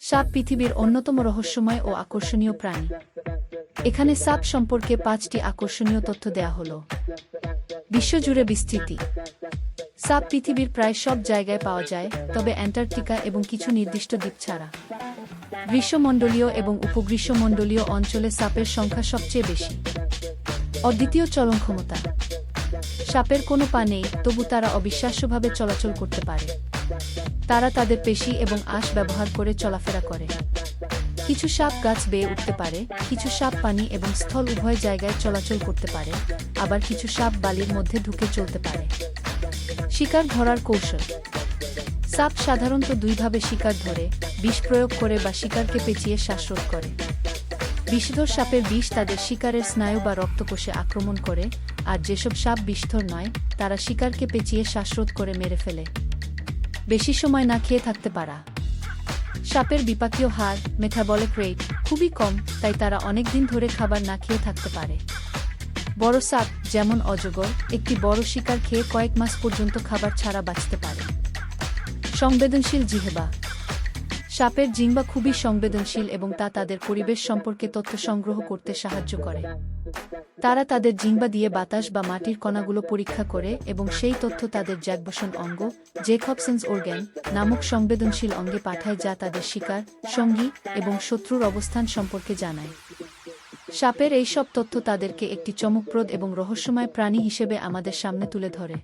সাপ পৃথিবীর অন্যতম রহস্যময় ও আকর্ষণীয় প্রাণী। এখানে সাপ সম্পর্কে পাঁচটি আকর্ষণীয় তথ্য দেয়া হল। বিশ্বজুড়ে বিস্তৃতি। সাপ পৃথিবীর প্রায় সব জায়গায় পাওয়া যায়, তবে অ্যান্টার্কটিকা এবং কিছু নির্দিষ্ট দ্বীপ ছাড়া। গ্রীষ্মমণ্ডলীয় এবং উপগ্রীষ্মমণ্ডলীয় অঞ্চলে সাপের সংখ্যা সবচেয়ে বেশি। অদ্বিতীয় চলন ক্ষমতা। সাপের কোনো পা নেই, তবু তারা অবিশ্বাস্যভাবে চলাচল করতে পারে। তারা তাদের পেশি এবং আঁশ ব্যবহার করে চলাফেরা করে। কিছু সাপ গাছ বেয়ে উঠতে পারে, কিছু সাপ পানি এবং স্থল উভয় জায়গায় চলাচল করতে পারে, আবার কিছু সাপ বালির মধ্যে ঢুকে চলতে পারে। শিকার ধরার কৌশল। সাপ সাধারণত দুইভাবে শিকার ধরে, বিষ প্রয়োগ করে বা শিকারকে পেঁচিয়ে শ্বাসরোধ করে। বিষধর সাপের বিষ তাদের শিকারের স্নায়ু বা রক্তকোষে আক্রমণ করে, আর যেসব সাপ বিষধর নয়, তারা শিকারকে পেঁচিয়ে শ্বাসরোধ করে মেরে ফেলে। বেশি সময় না খেয়ে থাকতে পারা। সাপের বিপাকীয় হার মেটাবলিক রেট খুবই কম, তাই তারা অনেক দিন ধরে খাবার না খেয়ে থাকতে পারে। বড় সাপ যেমন অজগর, একটি বড় শিকার খেয়ে কয়েক মাস পর্যন্ত খাবার ছাড়া বাঁচতে পারে। সংবেদনশীল জিহেবা সাপের জিম্বা খুবই সংবেদনশীল এবং তা তাদের পরিবেশ সম্পর্কে তথ্য সংগ্রহ করতে সাহায্য করে। তারা তাদের জিম্বা দিয়ে বাতাস বা মাটির কণাগুলো পরীক্ষা করে এবং সেই তথ্য তাদের জ্যাকবসন অঙ্গ, জেকবসেন্স অর্গ্যান নামক সংবেদনশীল অঙ্গে পাঠায় যা তাদের শিকার, সঙ্গী এবং শত্রুর অবস্থান সম্পর্কে জানায়। সাপের এই সব তথ্য তাদেরকে একটি চমকপ্রদ এবং রহস্যময় প্রাণী হিসেবে আমাদের সামনে তুলে ধরে।